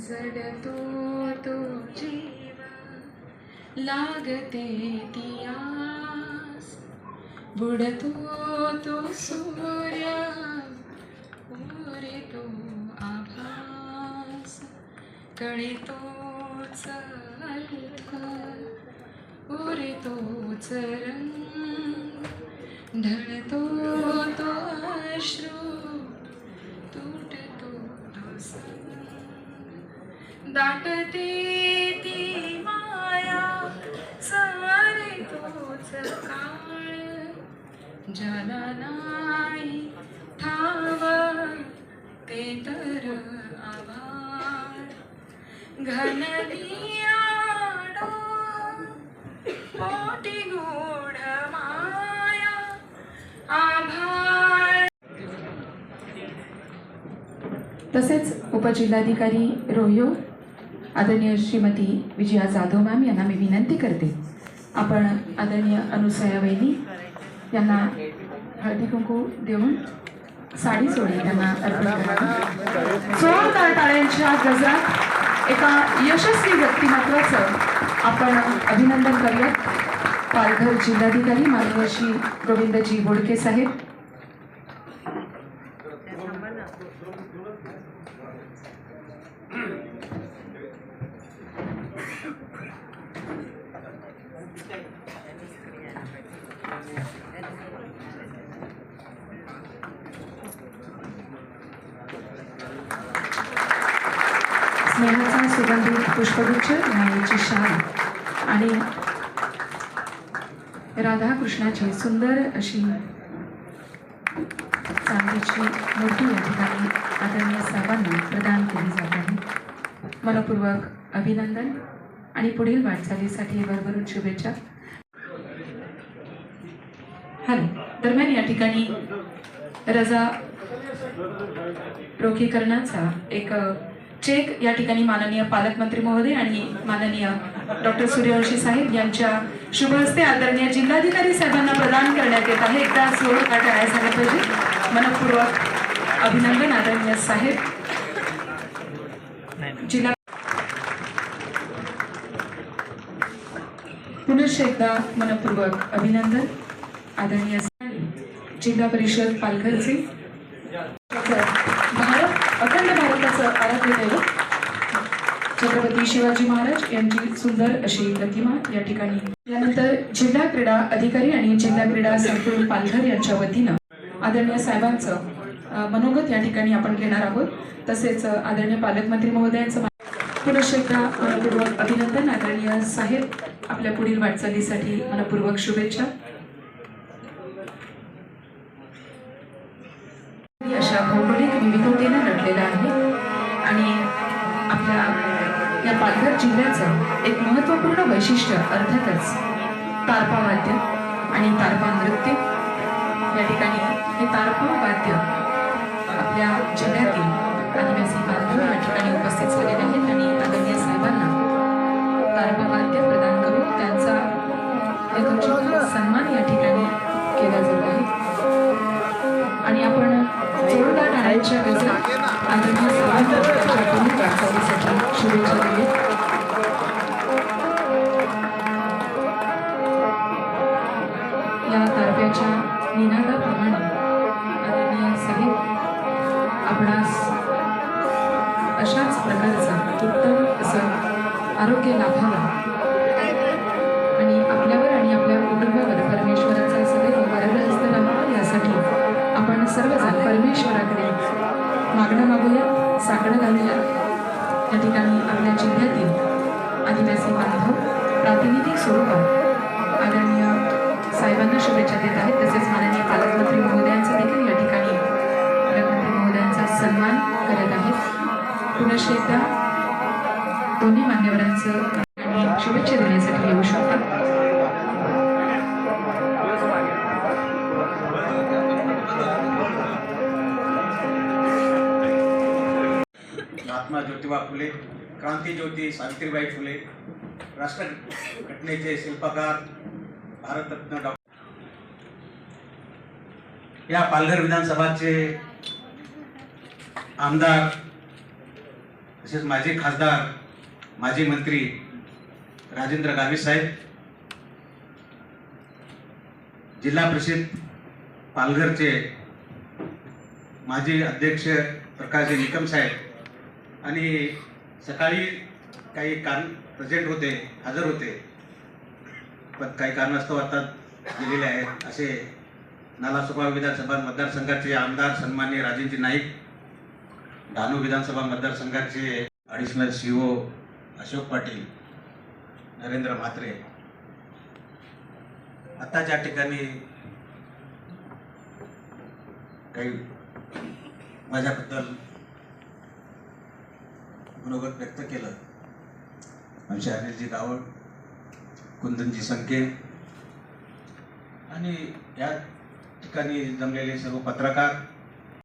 जडतो तो जीव लागते तियास बुडतो तो सूर्य उरितो आभास. कळीतोच अल्क तो रंग. ढळतो तो अश्रू दाटते ती माया सारे तोच काळ. ज्याला नाही ठाव ते तर आभाळ. घनदियाडो मोठी गोड माया आभाळ. तसेच उपजिल्हाधिकारी रोह्यो आदरणीय श्रीमती विजया जाधव मॅम यांना मी विनंती करते. आपण आदरणीय अनुसया वैनी यांना हळदी कुंकू देऊन साडी सोडी त्यांना अर्पण जोरदार टाळ्यांच्या गजरात एका यशस्वी व्यक्तिमत्वाचं आपण अभिनंदन करूयात. पालघर जिल्हाधिकारी माननीय श्री गोविंदजी बोडके साहेब. स्नेहाचा सुगंधित पुष्पगुच्छ मायेची शाल आणि राधाकृष्णाची सुंदर अशी चांदीची मूर्ती या ठिकाणी आदरणीय साहेबांना प्रदान केली जात आहे. मनपूर्वक अभिनंदन आणि पुढील वाटचालीसाठी भरभरून शुभेच्छा. हॅलो दरम्यान या ठिकाणी रजा रोखीकरणाचा एक चेक या ठिकाणी माननीय पालकमंत्री महोदय आणि माननीय डॉक्टर सूर्यवंशी साहेब यांच्या शुभ हस्ते आदरणीय जिल्हाधिकारी साहेबांना प्रदान करण्यात येत आहे. एकदा सोडून टाळ्या झाल्या पाहिजे? मनपूर्वक अभिनंदन आदरणीय साहेब. जिल्हा पुनश्च एकदा मनपूर्वक अभिनंदन. आदरणीय जिल्हा परिषद पालघरचे भारत अखंड भारताचं आराध्य दैवत छत्रपती शिवाजी महाराज यांची सुंदर अशी प्रतिमा या ठिकाणी. यानंतर जिल्हा क्रीडा अधिकारी आणि जिल्हा क्रीडा संकुल पालघर यांच्या वतीनं आदरणीय साहेबांचं मनोगत या ठिकाणी आपण घेणार आहोत. तसेच आदरणीय पालकमंत्री महोदयांचं पुनश्च एकदा मनपूर्वक अभिनंदन आदरणीय साहेब. आपल्या पुढील वाटचालीसाठी मनपूर्वक शुभेच्छा. अशा भौगोलिक विविधतेने नटलेला आहे. आणि आपल्या या पालघर जिल्ह्याचं एक महत्त्वपूर्ण वैशिष्ट्य अर्थातच तारपा वाद्य आणि तारपा नृत्य. या ठिकाणी हे तारपा वाद्य आपल्या जिल्ह्यातील आदिवासी पालघर या ठिकाणी जोरदार टाळ्यांच्या गजरात आदरणीय साहेबांना त्यांच्या वाटचालीसाठी शुभेच्छा या तारप्याच्या निनादाप्रमाणे आदरणीय साहेब आपणास अशाच प्रकारचा उत्तम असं आरोग्य लाभावा या ठिकाणी आपल्या जिल्ह्यातील आदिवासी बांधव प्रातिनिधिक स्वरूपात आदरणीय साहेबांना शुभेच्छा देत आहेत. तसेच माननीय पालकमंत्री महोदयांचा देखील या ठिकाणी पालकमंत्री महोदयांचा सन्मान करत आहेत. पुनश एकदा दोन्ही मान्यवरांचं शुभेच्छा देण्यासाठी येऊ शकतात महात्मा ज्योतिबा फुले क्रांतीज्योती सावित्रीबाई फुले राष्ट्रघटनेचे शिल्पकार भारतरत्न डॉक्टर या पालघर विधानसभाचे आमदार तसेच माजी खासदार माजी मंत्री राजेंद्र गावित साहेब जिल्हा परिषद पालघरचे माजी अध्यक्ष प्रकाशजी निकम साहेब आणि सकाळी काही कारण प्रेझेंट होते हजर होते. पण काही कारणास्तव आता गेलेले आहेत. असे नालासोपा विधानसभा मतदारसंघाचे आमदार सन्मान्य राजेंद्र नाईक डहाणू विधानसभा मतदारसंघाचे additional C O Ashok Patil Narendra Mhatre. आता ज्या ठिकाणी काही माझ्याबद्दल मनोगत व्यक्त केलं. आमचे अनिलजी रावळ कुंदनजी संके आणि या ठिकाणी जमलेले सर्व पत्रकार